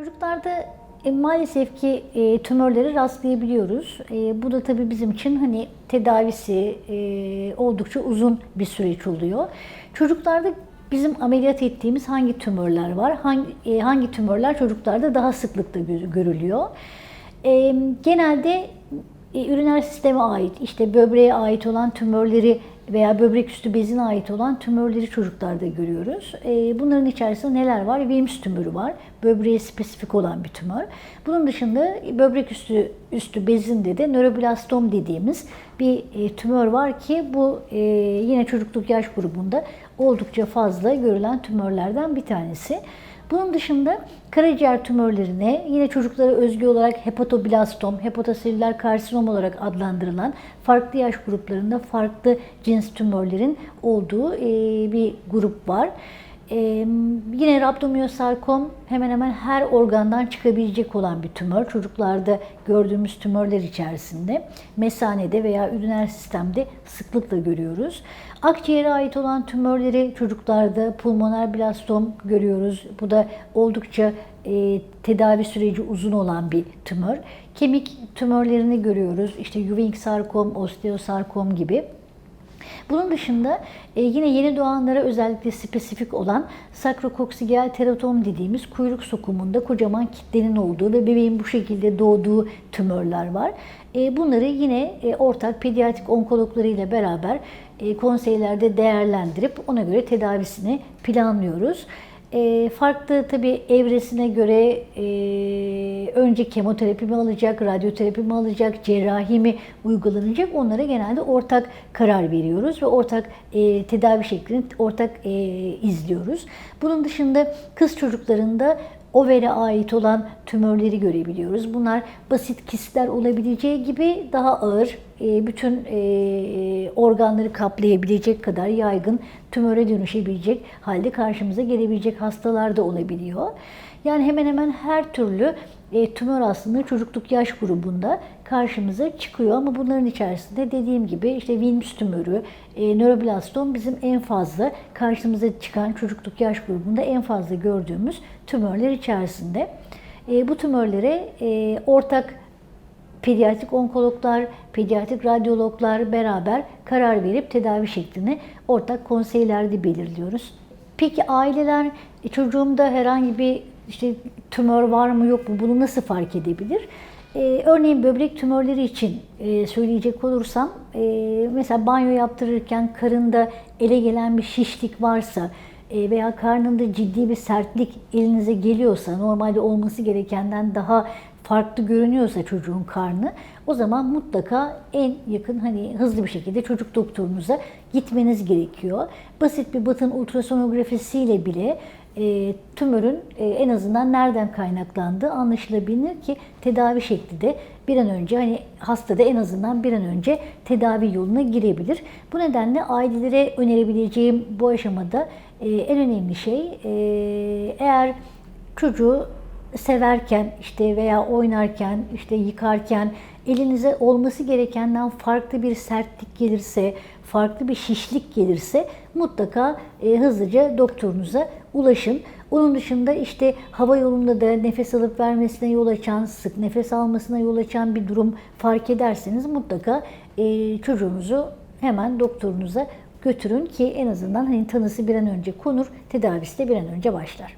Çocuklarda e, maalesef ki e, tümörleri rastlayabiliyoruz. E, bu da tabii bizim için hani tedavisi e, oldukça uzun bir süreç oluyor. Çocuklarda bizim ameliyat ettiğimiz hangi tümörler var? Hangi, e, hangi tümörler çocuklarda daha sıklıkla gö- görülüyor? E, genelde e, üriner sisteme ait, işte böbreğe ait olan tümörleri veya böbrek üstü bezine ait olan tümörleri çocuklarda görüyoruz. E, bunların içerisinde neler var? Wilms tümörü var. Böbreğe spesifik olan bir tümör. Bunun dışında böbrek üstü üstü bezinde de nöroblastom dediğimiz bir e, tümör var ki bu e, yine çocukluk yaş grubunda oldukça fazla görülen tümörlerden bir tanesi. Bunun dışında karaciğer tümörlerine yine çocuklara özgü olarak hepatoblastom, hepatoselüler karsinom olarak adlandırılan farklı yaş gruplarında farklı cins tümörlerin olduğu bir grup var. E, yine rabdomiyosarkom hemen hemen her organdan çıkabilecek olan bir tümör. Çocuklarda gördüğümüz tümörler içerisinde mesanede veya üriner sistemde sıklıkla görüyoruz. Akciğere ait olan tümörleri çocuklarda pulmoner blastom görüyoruz. Bu da oldukça e, tedavi süreci uzun olan bir tümör. Kemik tümörlerini görüyoruz. İşte Ewing sarkom, osteosarkom gibi. Bunun dışında e, yine yeni doğanlara özellikle spesifik olan sakrokoksigel teratom dediğimiz kuyruk sokumunda kocaman kitlenin olduğu ve bebeğin bu şekilde doğduğu tümörler var. E, bunları yine e, ortak pediatrik onkologlarıyla beraber e, konseylerde değerlendirip ona göre tedavisini planlıyoruz. E, farklı tabii evresine göre e, önce kemoterapi mi alacak, radyoterapi mi alacak, cerrahi mi uygulanacak onlara genelde ortak karar veriyoruz ve ortak e, tedavi şeklini ortak e, izliyoruz. Bunun dışında kız çocuklarında overe ait olan tümörleri görebiliyoruz. Bunlar basit kistler olabileceği gibi daha ağır, e, bütün e, organları kaplayabilecek kadar yaygın tümöre dönüşebilecek halde karşımıza gelebilecek hastalar da olabiliyor. Yani hemen hemen her türlü e, tümör aslında çocukluk yaş grubunda karşımıza çıkıyor ama bunların içerisinde dediğim gibi işte Wilms tümörü, e, nöroblastom bizim en fazla karşımıza çıkan çocukluk yaş grubunda en fazla gördüğümüz tümörler içerisinde. E, bu tümörlere e, ortak pediatrik onkologlar, pediatrik radyologlar beraber karar verip tedavi şeklini ortak konseylerde belirliyoruz. Peki aileler e, çocuğumda herhangi bir işte tümör var mı yok mu bunu nasıl fark edebilir? Ee, örneğin böbrek tümörleri için e, söyleyecek olursam e, mesela banyo yaptırırken karında ele gelen bir şişlik varsa e, veya karnında ciddi bir sertlik elinize geliyorsa normalde olması gerekenden daha farklı görünüyorsa çocuğun karnı o zaman mutlaka en yakın hani hızlı bir şekilde çocuk doktorunuza gitmeniz gerekiyor. Basit bir batın ultrasonografisiyle bile e, tümörün e, en azından nereden kaynaklandığı anlaşılabilir ki tedavi şekli de bir an önce hani hastada en azından bir an önce tedavi yoluna girebilir. Bu nedenle ailelere önerebileceğim bu aşamada e, en önemli şey e, eğer çocuğu severken işte veya oynarken işte yıkarken elinize olması gerekenden farklı bir sertlik gelirse, farklı bir şişlik gelirse mutlaka e, hızlıca doktorunuza ulaşın. Onun dışında işte hava yolunda da nefes alıp vermesine yol açan, sık nefes almasına yol açan bir durum fark ederseniz mutlaka e, çocuğunuzu hemen doktorunuza götürün ki en azından hani tanısı bir an önce konur, tedavisi de bir an önce başlar.